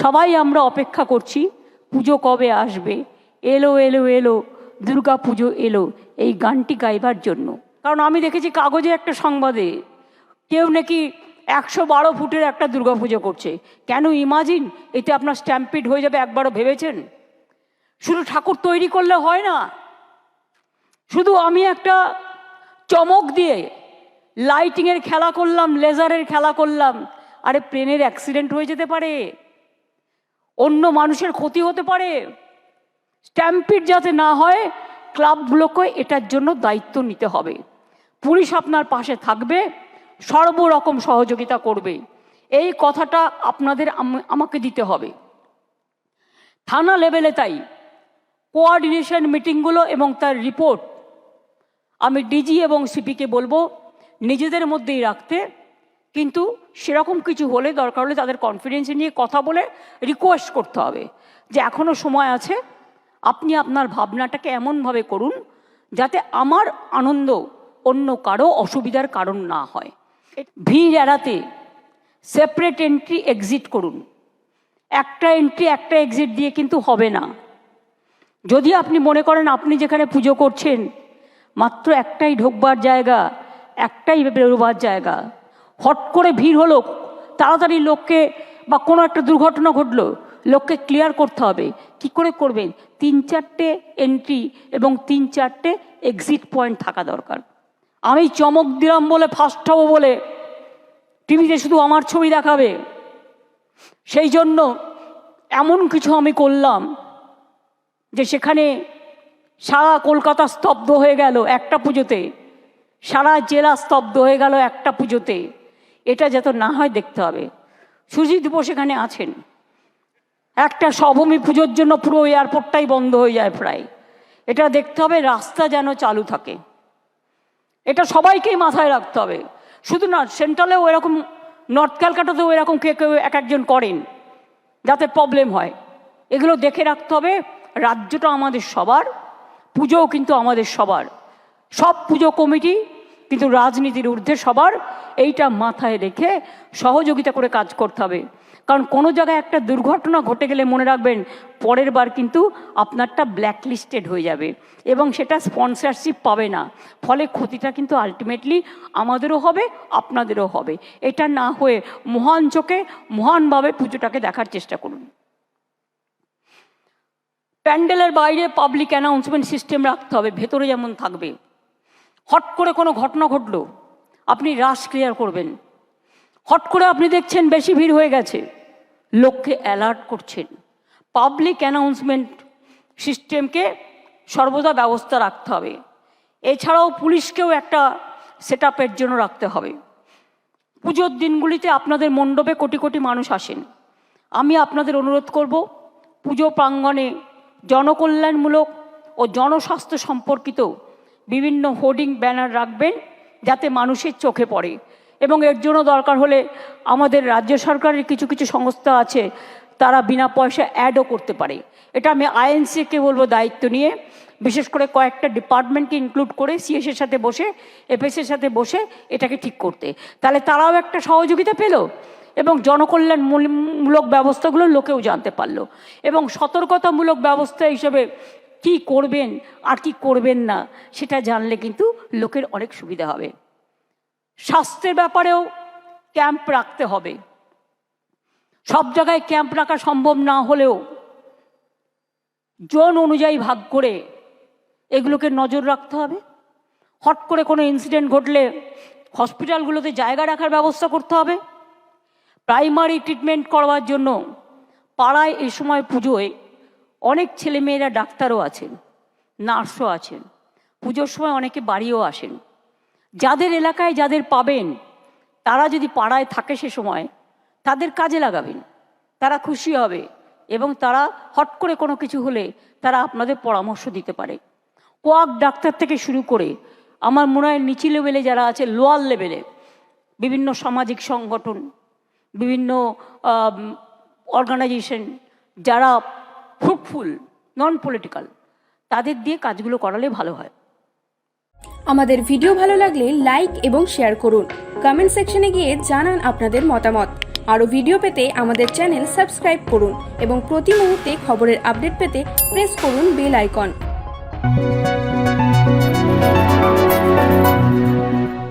সবাই আমরা অপেক্ষা করছি, পুজো কবে আসবে? এলো এলো এলো, দুর্গা পুজো এলো, এই গানটি গাইবার জন্য। কারণ আমি দেখেছি কাগজে একটা সংবাদে, কেউ নাকি একশো বারো ফুটের একটা দুর্গা পুজো করছে। কেন ইমাজিন? এতে আপনার স্ট্যাম্পিড হয়ে যাবে, একবারও ভেবেছেন? শুধু ঠাকুর তৈরি করলে হয় না। শুধু আমি একটা চমক দিয়ে লাইটিংয়ের খেলা করলাম লেজারের খেলা করলাম। আরে প্লেনের অ্যাক্সিডেন্ট হয়ে যেতে পারে। অন্য মানুষের ক্ষতি হতে পারে। স্ট্যাম্পিড যাতে না হয়, ক্লাবগুলোকে এটার জন্য দায়িত্ব নিতে হবে। পুলিশ আপনার পাশে থাকবে, সর্বরকম সহযোগিতা করবে। এই কথাটা আপনাদের আমাকে দিতে হবে। থানা লেভেলে তাই। কোয়ার্ডিনেশন মিটিংগুলো এবং তার রিপোর্ট আমি ডিজি এবং সিপিকে বলব, নিজেদের মধ্যেই রাখতে। কিন্তু সেরকম কিছু হলে দরকার হলে তাদের কনফিডেন্স নিয়ে কথা বলে রিকোয়েস্ট করতে হবে যে এখনও সময় আছে, আপনি আপনার ভাবনাটাকে এমনভাবে করুন যাতে আমার আনন্দ অন্য কারও অসুবিধার কারণ না হয়। ভিড় এড়াতে সেপারেট এন্ট্রি এক্সিট করুন। একটা এন্ট্রি একটা এক্সিট দিয়ে কিন্তু হবে না। যদি আপনি মনে করেন আপনি যেখানে পুজো করছেন, মাত্র একটাই ঢোকবার জায়গা, একটাই বেরোবার জায়গা হট করে ভিড় হলো, তাড়াতাড়ি লোককে বা কোনো একটা দুর্ঘটনা ঘটলো, লোককে ক্লিয়ার করতে হবে। কি করে করবেন? তিন চারটে এন্ট্রি এবং তিন চারটে এক্সিট পয়েন্ট থাকা দরকার। আমি চমক দিলাম বলে ফার্স্ট হব বলে টিভিতে শুধু আমার ছবি দেখাবে। সেই জন্য এমন কিছু আমি করলাম যে সেখানে সারা কলকাতা স্তব্ধ হয়ে গেল একটা পুজোতে। সারা জেলা স্তব্ধ হয়ে গেল একটা পুজোতে। এটা যাতে না হয় দেখতে হবে। সুজিত বোস এখানে আছেন। একটা সভূমি পুজোর জন্য পুরো এয়ারপোর্টটাই বন্ধ হয়ে যায় প্রায়। এটা দেখতে হবে রাস্তা যেন চালু থাকে। এটা সবাইকেই মাথায় রাখতে হবে। শুধু না, সেন্ট্রালেও এরকম, নর্থ ক্যালকাটাতেও এরকম কে কেউ এক একজন করেন, যাতে প্রবলেম হয়। এগুলো দেখে রাখতে হবে, রাজ্যটা আমাদের সবার, পুজোও কিন্তু আমাদের সবার। সব পুজো কমিটি কিন্তু রাজনীতির ঊর্ধ্বে সবার এইটা মাথায় রেখে সহযোগিতা করে কাজ করতে হবে। কারণ কোনো জায়গায় একটা দুর্ঘটনা ঘটে গেলে মনে রাখবেন, পরের বার কিন্তু আপনারটা ব্ল্যাকলিস্টেড হয়ে যাবে এবং সেটা স্পন্সরশিপ পাবে না। ফলে ক্ষতিটা কিন্তু আলটিমেটলি আমাদেরও হবে, আপনাদেরও হবে। এটা না হয়ে মহান চোখে মহানভাবে পুজোটাকে দেখার চেষ্টা করুন। প্যান্ডেলের বাইরে পাবলিক অ্যানাউন্সমেন্ট সিস্টেম রাখতে হবে, ভেতরে যেমন থাকবে। হট করে কোনো ঘটনা ঘটলো, আপনি রাশ ক্লিয়ার করবেন। হট করে আপনি দেখছেন বেশি ভিড় হয়ে গেছে। লোককে অ্যালার্ট করছেন। পাবলিক অ্যানাউন্সমেন্ট সিস্টেমকে সর্বদা ব্যবস্থা রাখতে হবে। এছাড়াও পুলিশকেও একটা সেট জন্য রাখতে হবে। পুজোর দিনগুলিতে আপনাদের মণ্ডপে কোটি কোটি মানুষ আসেন। আমি আপনাদের অনুরোধ করব, পুজো প্রাঙ্গণে জনকল্যাণমূলক ও জনস্বাস্থ্য সম্পর্কিত বিভিন্ন হোর্ডিং ব্যানার রাখবেন যাতে মানুষের চোখে পড়ে। এবং এর জন্য দরকার হলে আমাদের রাজ্য সরকারের কিছু কিছু সংস্থা আছে, তারা বিনা পয়সা অ্যাডও করতে পারে। এটা আমি আইএনসিকে বলব দায়িত্ব নিয়ে। বিশেষ করে কয়েকটা ডিপার্টমেন্টকে ইনক্লুড করে সিএসের সাথে বসে এফএসের সাথে বসে এটাকে ঠিক করতে। তাহলে তারাও একটা সহযোগিতা পেল এবং জনকল্যাণমূলক ব্যবস্থাগুলো লোকেও জানতে পারল। এবং সতর্কতামূলক ব্যবস্থা হিসেবে কি করবেন আর কি করবেন না, সেটা জানলে কিন্তু লোকের অনেক সুবিধা হবে। স্বাস্থ্যের ব্যাপারেও ক্যাম্প রাখতে হবে। সব জায়গায় ক্যাম্প রাখা সম্ভব না হলেও জোন অনুযায়ী ভাগ করে এগুলোকে নজর রাখতে হবে। হট করে কোনো ইনসিডেন্ট ঘটলে হসপিটালগুলোতে জায়গা রাখার ব্যবস্থা করতে হবে। প্রাইমারি ট্রিটমেন্ট করবার জন্য পাড়ায় এই সময় পুজোয় অনেক ছেলেমেয়েরা ডাক্তারও আছেন, নার্সও আছেন, পুজোর সময় অনেকে বাড়িও আসেন। যাদের এলাকায় যাদের পাবেন, তারা যদি পাড়ায় থাকে সে সময়, তাদের কাজে লাগাবেন, তারা খুশি হবে এবং তারা হট করে কোনো কিছু হলে তারা আপনাদের পরামর্শ দিতে পারে। কোয়াক ডাক্তার থেকে শুরু করে আমার মনে হয় নিচি লেভেলে যারা আছে লোয়ার লেভেলে বিভিন্ন সামাজিক সংগঠন, বিভিন্ন অর্গানাইজেশন যারা ফ্রুটফুল নন পলিটিক্যাল তাদের দিয়ে কাজগুলো করালে ভালো হয়। আমাদের ভিডিও ভালো লাগলে লাইক এবং শেয়ার করুন। কমেন্ট সেকশনে গিয়ে জানান আপনাদের মতামত। আরও ভিডিও পেতে আমাদের চ্যানেল সাবস্ক্রাইব করুন এবং প্রতি মুহূর্তে খবরের আপডেট পেতে প্রেস করুন বেল আইকন